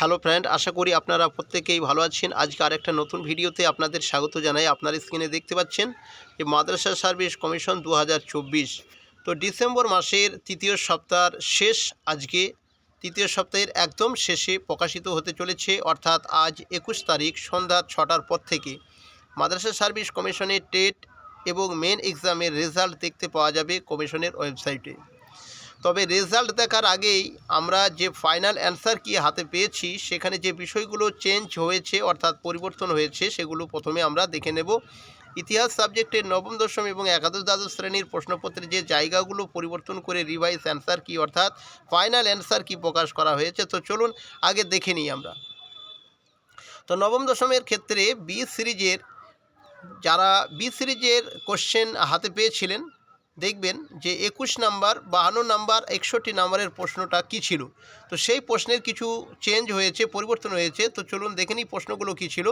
Hello friend আশা করি আপনারা প্রত্যেকেই ভালো আছেন। আজকে আরেকটা নতুন ভিডিওতে আপনাদের স্বাগত জানাই। আপনার স্ক্রিনে দেখতে পাচ্ছেন যে মাদ্রাসা সার্ভিস কমিশন দু হাজার চব্বিশ। তো ডিসেম্বর মাসের তৃতীয় সপ্তাহের শেষ আজকে, তৃতীয় সপ্তাহের একদম শেষে প্রকাশিত হতে চলেছে, অর্থাৎ আজ একুশ তারিখ সন্ধ্যা ছটার পর থেকে। মাদ্রাসা সার্ভিস কমিশনের টেট এবং মেন এক্সামের রেজাল্ট দেখতে পাওয়া যাবে কমিশনের ওয়েবসাইটে তবে রেজাল্ট দেখার আগেই আমরা যে ফাইনাল অ্যান্সার কি হাতে পেয়েছি, সেখানে যে বিষয়গুলো চেঞ্জ হয়েছে, অর্থাৎ পরিবর্তন হয়েছে, সেগুলো প্রথমে আমরা দেখে নেব। ইতিহাস সাবজেক্টের নবম, দশম এবং একাদশ দ্বাদশ শ্রেণির প্রশ্নপত্রে যে জায়গাগুলো পরিবর্তন করে রিভাইস অ্যান্সার কি, অর্থাৎ ফাইনাল অ্যান্সার কি প্রকাশ করা হয়েছে, তো চলুন আগে দেখে নিই আমরা। তো নবম, দশমের ক্ষেত্রে বি সিরিজের যারা বি সিরিজের কোশ্চেন হাতে পেয়েছিলেন দেখবেন যে একুশ নাম্বার, বাহান্ন নাম্বার, একষট্টি নাম্বারের প্রশ্নটা কী ছিল? তো সেই প্রশ্নের কিছু চেঞ্জ হয়েছে, পরিবর্তন হয়েছে। তো চলুন দেখে নিই প্রশ্নগুলো কী ছিল।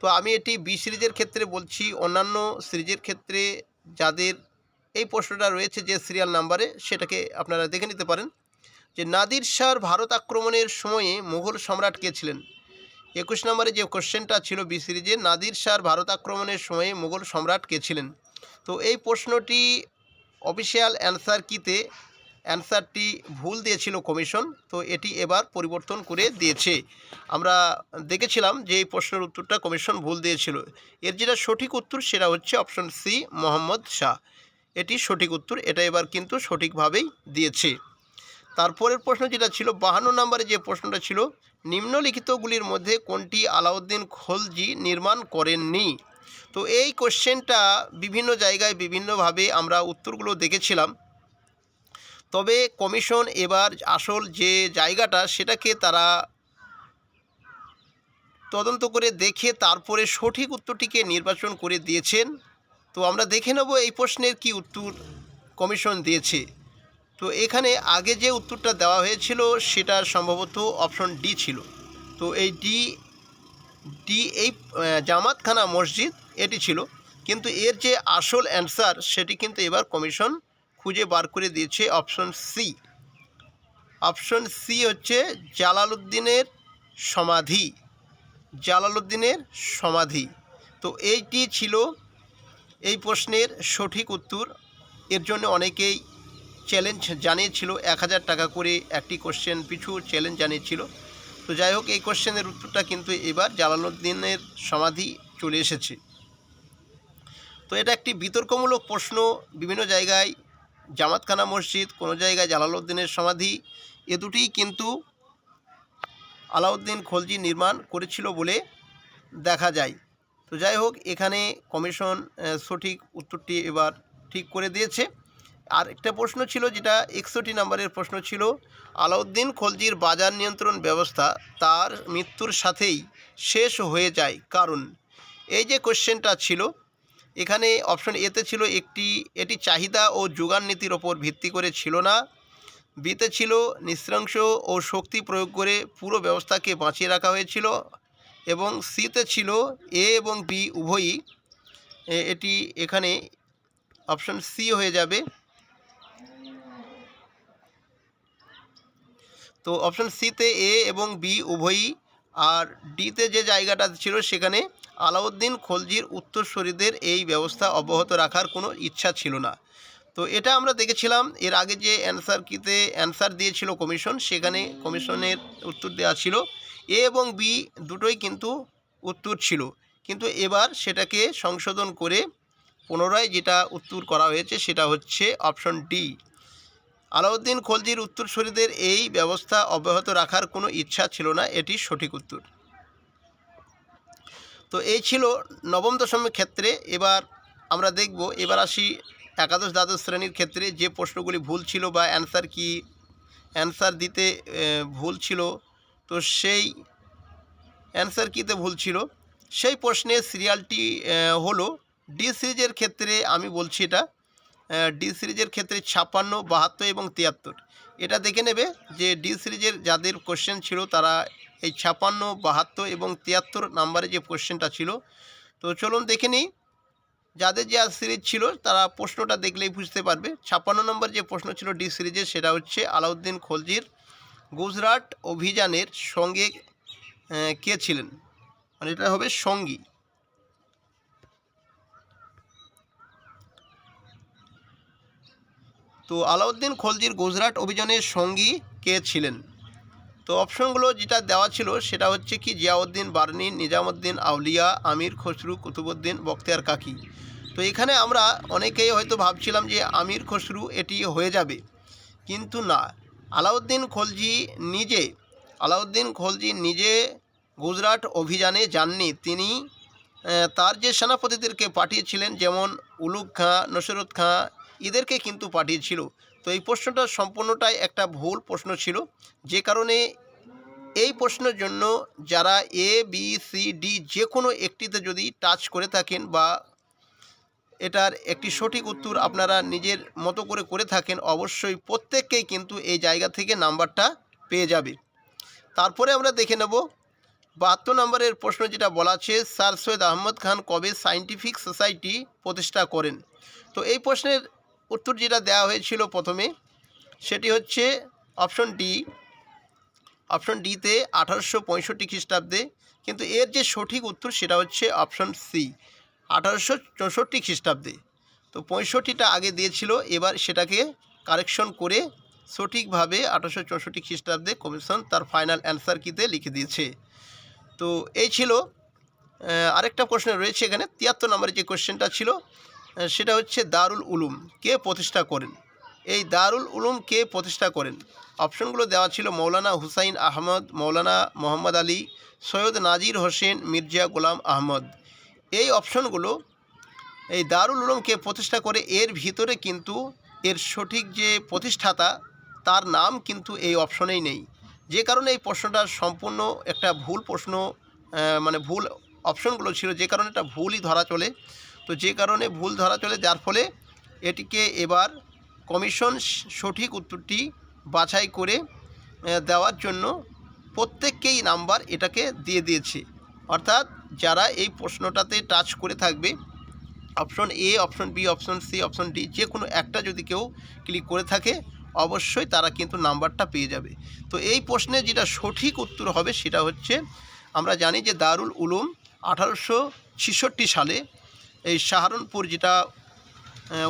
তো আমি এটি বি সিরিজের ক্ষেত্রে বলছি, অন্যান্য সিরিজের ক্ষেত্রে যাদের এই প্রশ্নটা রয়েছে যে সিরিয়াল নাম্বারে সেটাকে আপনারা দেখে নিতে পারেন। যে নাদির শাহর ভারত আক্রমণের সময়ে মুঘল সম্রাট কে ছিলেন? একুশ নম্বরে যে কোশ্চেনটা ছিল বি সিরিজে, নাদির শাহর ভারত আক্রমণের সময়ে মুঘল সম্রাট কে ছিলেন? তো এই প্রশ্নটি অফিসিয়াল অ্যান্সার কিতে অ্যান্সারটি ভুল দিয়েছিল কমিশন, তো এটি এবার পরিবর্তন করে দিয়েছে। আমরা দেখেছিলাম যে এই প্রশ্নের উত্তরটা কমিশন ভুল দিয়েছিল। এর যেটা সঠিক উত্তর সেটা হচ্ছে অপশন সি, মোহাম্মদ শাহ। এটি সঠিক উত্তর, এটা এবার কিন্তু সঠিকভাবেই দিয়েছে। তারপরের প্রশ্ন যেটা ছিল, বাহান্ন নম্বরে যে প্রশ্নটা ছিল, নিম্নলিখিতগুলির মধ্যে কোনটি আলাউদ্দিন খলজি নির্মাণ করেননি? তো এই কোশ্চেনটা বিভিন্ন জায়গায় বিভিন্নভাবে আমরা উত্তরগুলো দেখেছিলাম। তবে কমিশন এবার আসল যে জায়গাটা সেটাকে তারা তদন্ত করে দেখে তারপরে সঠিক উত্তরটিকে নির্বাচন করে দিয়েছেন। তো আমরা দেখে নেব এই প্রশ্নের কি উত্তর কমিশন দিয়েছে। তো এখানে আগে যে উত্তরটা দেওয়া হয়েছিল সেটা সম্ভবত অপশন ডি ছিল। তো এই ডি ডি এই জামাতখানা মসজিদ এটি ছিল। কিন্তু এর যে আসল অ্যান্সার সেটি কিন্তু এবার কমিশন খুঁজে বার করে দিয়েছে অপশন সি অপশন সি হচ্ছে জালালউদ্দিনের সমাধি। জালালউদ্দিনের সমাধি। তো এইটি ছিল এই প্রশ্নের সঠিক উত্তর। এর জন্য অনেকেই চ্যালেঞ্জ জানিয়েছিল, এক হাজার টাকা করে একটি কোশ্চেন পিছু চ্যালেঞ্জ জানিয়েছিল। তো যাই হোক, এই কোশ্চেনের উত্তরটা কিন্তু এবার জালালউদ্দিনের সমাধি চলে এসেছে। তো এটা একটি বিতর্কমূলক প্রশ্ন। বিভিন্ন জায়গায় জামাতখানা মসজিদ, কোনো জায়গায় জালালউদ্দিনের সমাধি, এ দুটিই কিন্তু আলাউদ্দিন খলজি নির্মাণ করেছিল বলে দেখা যায়। তো যাই হোক, এখানে কমিশন সঠিক উত্তরটি এবার ঠিক করে দিয়েছে। আর একটা প্রশ্ন ছিল যেটা একষট্টি নম্বরের প্রশ্ন ছিল, আলাউদ্দিন খলজির বাজার নিয়ন্ত্রণ ব্যবস্থা তার মৃত্যুর সাথেই শেষ হয়ে যায় কারণ? এই যে কোশ্চেনটা ছিল, এখানে অপশন এতে ছিল একটি, এটি চাহিদা ও যোগান নীতির ওপর ভিত্তি করে ছিল না। বিতে ছিল নৃশংস ও শক্তি প্রয়োগ করে পুরো ব্যবস্থাকে বাঁচিয়ে রাখা হয়েছিল এবং সিতে ছিল এ এবং বি উভয়ই এটি এখানে অপশন সি হয়ে যাবে। তো অপশন সিতে এ এবং বি উভয়ই, আর ডিতে যে জায়গাটা ছিল সেখানে আলাউদ্দিন খলজির উত্তরসূরিদের এই ব্যবস্থা অব্যাহত রাখার কোনো ইচ্ছা ছিল না। তো এটা আমরা দেখেছিলাম, এর আগে যে অ্যান্সার কিতে অ্যান্সার দিয়েছিল কমিশন সেখানে কমিশনের উত্তর দেওয়া ছিল। এ এবং বি দুটোই কিন্তু উত্তর ছিল। কিন্তু এবার সেটাকে সংশোধন করে পুনরায় যেটা উত্তর করা হয়েছে সেটা হচ্ছে অপশন ডি আলাউদ্দিন খলজির উত্তরসূরিদের এই ব্যবস্থা অব্যাহত রাখার কোনো ইচ্ছা ছিল না, এটি সঠিক উত্তর। তো এই ছিল নবম দশমের ক্ষেত্রে। এবার আমরা দেখব, এবার আসি একাদশ দ্বাদশ শ্রেণির ক্ষেত্রে যে প্রশ্নগুলি ভুল ছিল বা অ্যান্সার কি, অ্যান্সার দিতে ভুল ছিল। তো সেই অ্যান্সার কিতে ভুল ছিল? সেই প্রশ্নের সিরিয়ালটি হলো, ডি সিরিজের ক্ষেত্রে আমি বলছি এটা ডি সিরিজের ক্ষেত্রে ছাপ্পান্ন, বাহাত্তর এবং তিয়াত্তর। এটা দেখে নেবে যে ডি সিরিজের যাদের কোশ্চেন ছিল তারা এই ছাপ্পান্ন, বাহাত্তর এবং তিয়াত্তর নাম্বারে যে কোশ্চেনটা ছিল। তো চলুন দেখে নিই। যাদের যে সিরিজ ছিল তারা প্রশ্নটা দেখলেই বুঝতে পারবে। ছাপ্পান্ন নম্বর যে প্রশ্ন ছিল ডি সিরিজের সেটা হচ্ছে আলাউদ্দিন খলজির গুজরাট অভিযানের সঙ্গে কে ছিলেন? মানে এটা হবে সঙ্গী। তো আলাউদ্দিন খলজির গুজরাট অভিযানের সঙ্গী কে ছিলেন? তো অপশনগুলো যেটা দেওয়া ছিল সেটা হচ্ছে কি, জিয়াউদ্দিন বার্নি, নিজামুদ্দিন আউলিয়া, আমির খসরু, কুতুবুদ্দিন বখতিয়ার কাকি। তো এখানে আমরা অনেকেই হয়তো ভাবছিলাম যে আমির খসরু এটি হয়ে যাবে, কিন্তু না। আলাউদ্দিন খলজি নিজে, আলাউদ্দিন খলজি নিজে গুজরাট অভিযানে যাননি। তিনি তার যে সেনাপতিদেরকে পাঠিয়েছিলেন, যেমন উলুক খাঁ, নসরত খাঁ এদেরকে কিন্তু পাঠিয়েছিল। তো এই প্রশ্নটা সম্পূর্ণটাই একটা ভুল প্রশ্ন ছিল। যে কারণে এই প্রশ্নের জন্য যারা এ বি সি ডি যে কোনো একটিতে যদি টাচ করে থাকেন বা এটার একটি সঠিক উত্তর আপনারা নিজের মতো করে করে থাকেন, অবশ্যই প্রত্যেককেই কিন্তু এই জায়গা থেকে নাম্বারটা পেয়ে যাবে। তারপরে আমরা দেখে নেব। বাহাত্তর নম্বরের প্রশ্ন যেটা বলা আছে, স্যার সৈয়দ আহমদ খান কবে সায়েন্টিফিক সোসাইটি প্রতিষ্ঠা করেন? তো এই প্রশ্নের উত্তর যেটা দেওয়া হয়েছিল প্রথমে, সেটি হচ্ছে অপশন ডি। অপশন ডিতে আঠারোশো পঁয়ষট্টি খ্রিস্টাব্দে, কিন্তু এর যে সঠিক উত্তর সেটা হচ্ছে অপশন সি, আঠারোশো চৌষট্টি খ্রিস্টাব্দে। তো পঁয়ষট্টিটা আগে দিয়েছিল, এবার সেটাকে কারেকশন করে সঠিকভাবে আঠারোশো চৌষট্টি খ্রিস্টাব্দে কমিশন তার ফাইনাল অ্যান্সার কিতে লিখে দিয়েছে। তো এই ছিল আরেকটা প্রশ্ন রয়েছে এখানে, তিয়াত্তর নম্বরের যে কোশ্চেনটা ছিল সেটা হচ্ছে দারুল উলুম। কে প্রতিষ্ঠা করেন? এই দারুল উলুম কে প্রতিষ্ঠা করেন? অপশনগুলো দেওয়া ছিল মৌলানা হুসাইন আহমদ, মৌলানা মোহাম্মদ আলী, সৈয়দ নাজির হোসেন, মির্জা গোলাম আহমদ। এই অপশনগুলো, এই দারুল উলুমকে প্রতিষ্ঠা করে এর ভিতরে কিন্তু এর সঠিক যে প্রতিষ্ঠাতা, তার নাম কিন্তু এই অপশনেই নেই। যে কারণে এই প্রশ্নটা সম্পূর্ণ একটা ভুল প্রশ্ন মানে ভুল অপশনগুলো ছিল, যে কারণে এটা ভুলই ধরা চলে। তো যে কারণে ভুল ধরা চলে, যার ফলে এটিকে এবার কমিশন সঠিক উত্তরটি বাছাই করে দেওয়ার জন্য প্রত্যেককেই নাম্বার এটাকে দিয়ে দিয়েছে। অর্থাৎ যারা এই প্রশ্নটাতে টাচ করে থাকবে, option A, option B, option C, option D, যে কোনো একটা যদি কেউ ক্লিক করে থাকে, অবশ্যই তারা কিন্তু নাম্বারটা পেয়ে যাবে। তো এই প্রশ্নে যেটা সঠিক উত্তর হবে সেটা হচ্ছে, আমরা জানি যে দারুল উলুম আঠারোশো ছেষট্টি সালে এই সাহারনপুর যেটা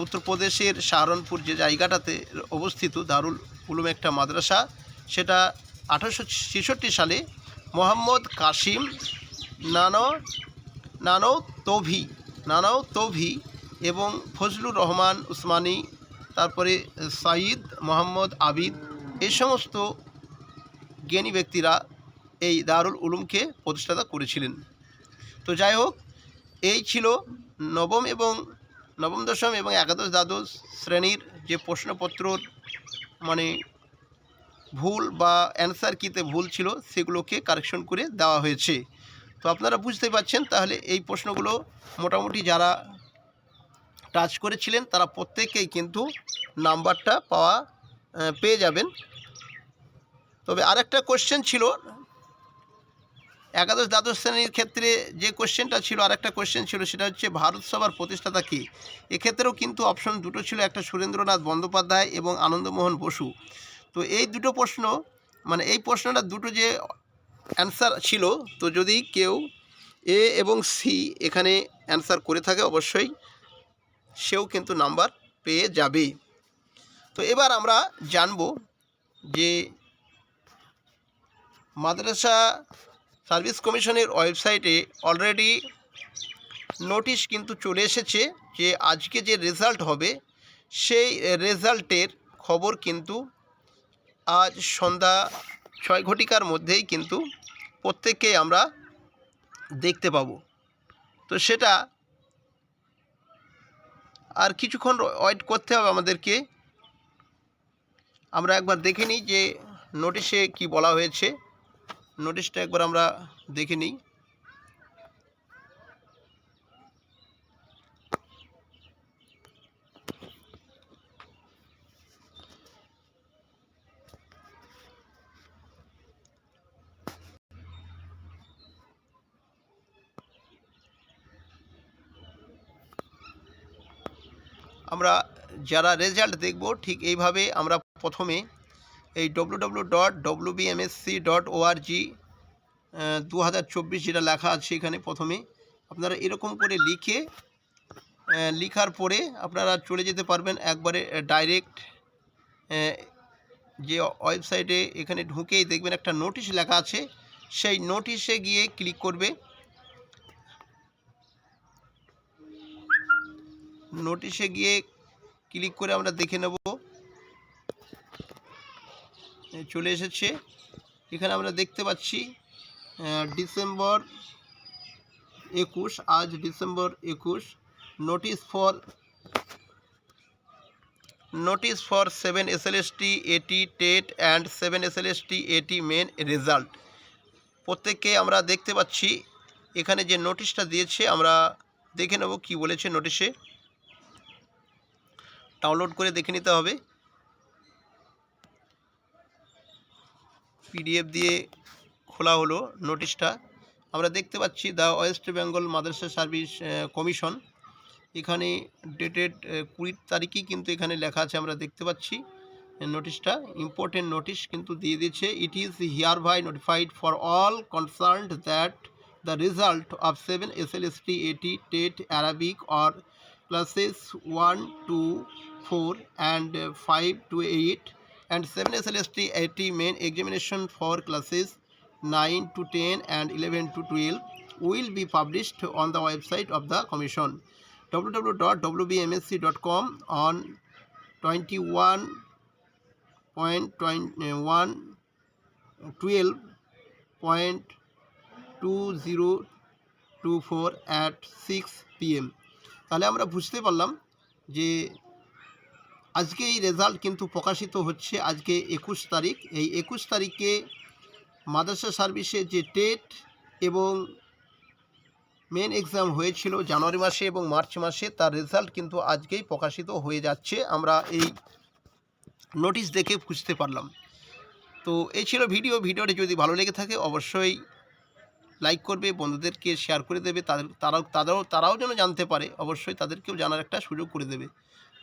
উত্তরপ্রদেশের সাহারনপুর যে জায়গাটাতে অবস্থিত, দারুল উলুম একটা মাদ্রাসা, সেটা আঠারোশো ছেষট্টি সালে মোহাম্মদ কাসিম নানো নানো তৌভি নানাও তৌভি এবং ফজলুর রহমান উসমানী, তারপরে সাইদ মোহাম্মদ আবিদ এই সমস্ত জ্ঞানী ব্যক্তিরা এই দারুল উলুমকে প্রতিষ্ঠাতা করেছিলেন। তো যাই হোক, এই ছিল নবম এবং নবম দশম এবং একাদশ দ্বাদশ শ্রেণির যে প্রশ্নপত্রর মানে ভুল বা অ্যান্সার কিতে ভুল ছিল সেগুলোকে কারেকশন করে দেওয়া হয়েছে। তো আপনারা বুঝতে পারছেন তাহলে এই প্রশ্নগুলো মোটামুটি যারা টাচ করেছিলেন তারা প্রত্যেকেই কিন্তু নাম্বারটা পাওয়া পেয়ে যাবেন। তবে আরেকটা কোশ্চেন ছিল একাদশ দ্বাদশ শ্রেণির ক্ষেত্রে যে কোশ্চেনটা ছিল, আরেকটা কোশ্চেন ছিল, সেটা হচ্ছে ভারত সভার প্রতিষ্ঠাতা কে? এক্ষেত্রেও কিন্তু অপশন দুটো ছিল, একটা সুরেন্দ্রনাথ বন্দ্যোপাধ্যায় এবং আনন্দমোহন বসু। তো এই দুটো প্রশ্ন মানে এই প্রশ্নটা দুটো যে অ্যান্সার ছিল, তো যদি কেউ এ এবং সি এখানে অ্যান্সার করে থাকে, অবশ্যই সেও কিন্তু নাম্বার পেয়ে যাবে। তো এবার আমরা জানব যে মাদ্রাসা সার্ভিস কমিশনের ওয়েবসাইটে অলরেডি নোটিশ কিন্তু চলে এসেছে যে আজকে যে রেজাল্ট হবে, সেই রেজাল্টের খবর কিন্তু আজ সন্ধ্যা ছয় ঘটিকার মধ্যেই কিন্তু প্রত্যেককেই আমরা দেখতে পাবো। তো সেটা আর কিছুক্ষণ ওয়েট করতে হবে আমাদেরকে। আমরা একবার দেখে নিই যে নোটিশে কি বলা হয়েছে। নোটিশটা একবার আমরা দেখে নিই। আমরা যারা রেজাল্ট দেখব ঠিক এইভাবে আমরা প্রথমে এই W W dot W BMSC dot ORG দু হাজার চব্বিশ যেটা লেখা আছে এখানে প্রথমে, আপনারা এরকম করে লিখে লিখার পরে আপনারা চলে যেতে পারবেন একবারে ডাইরেক্ট যে ওয়েবসাইটে এখানে ঢুকেই দেখবেন একটা নোটিশ লেখা আছে, সেই নোটিশে গিয়ে ক্লিক করবে। নোটিশে গিয়ে ক্লিক করে আমরা দেখে নেব। চলে এসেছে। এখানে আমরা দেখতে পাচ্ছি ডিসেম্বর একুশ, আজ ডিসেম্বর একুশ। Notice for notice for seven S L S T AT TET and seven S L S T AT main result প্রত্যেককে আমরা দেখতে পাচ্ছি, এখানে যে নোটিশটা দিয়েছে, আমরা দেখে নেব কি বলেছে নোটিশে ডাউনলোড করে দেখে নিতে হবে। পিডিএফ দিয়ে খোলা হলো নোটিশটা আমরা দেখতে পাচ্ছি the West Bengal Madrasa Service Commission এখানে ডেটেড কুড়ি তারিখই কিন্তু এখানে লেখা আছে, আমরা দেখতে পাচ্ছি নোটিশটা ইম্পর্টেন্ট নোটিশ কিন্তু দিয়ে দিয়েছে। It is hereby notified for all concerned that the result of seven S L S T AT TET Arabic or classes one two four and five two eight L S T AT main examination for classes 9 to 10 and 11 to 12 will be published on the website of the commission www.wbmsc.com on 21.1 12.2024 at 6 pm তাহলে আমরা বুঝতে পারলাম যে আজকে এই result কিন্তু প্রকাশিত হচ্ছে আজকে একুশ তারিখ। এই একুশ তারিখে মাদ্রাসা সার্ভিসে যে টেট এবং মেন এক্সাম হয়েছিল জানুয়ারি মাসে এবং মার্চ মাসে, তার রেজাল্ট কিন্তু আজকেই প্রকাশিত হয়ে যাচ্ছে। আমরা এই নোটিশ দেখে বুঝতে পারলাম। তো এই ছিল ভিডিও ভিডিওটি যদি ভালো লেগে থাকে, অবশ্যই লাইক করবে, বন্ধুদেরকে শেয়ার করে দেবে। তাদের, তারাও তারাও তারাও যেন জানতে পারে, অবশ্যই তাদেরকেও জানার একটা সুযোগ করে দেবে।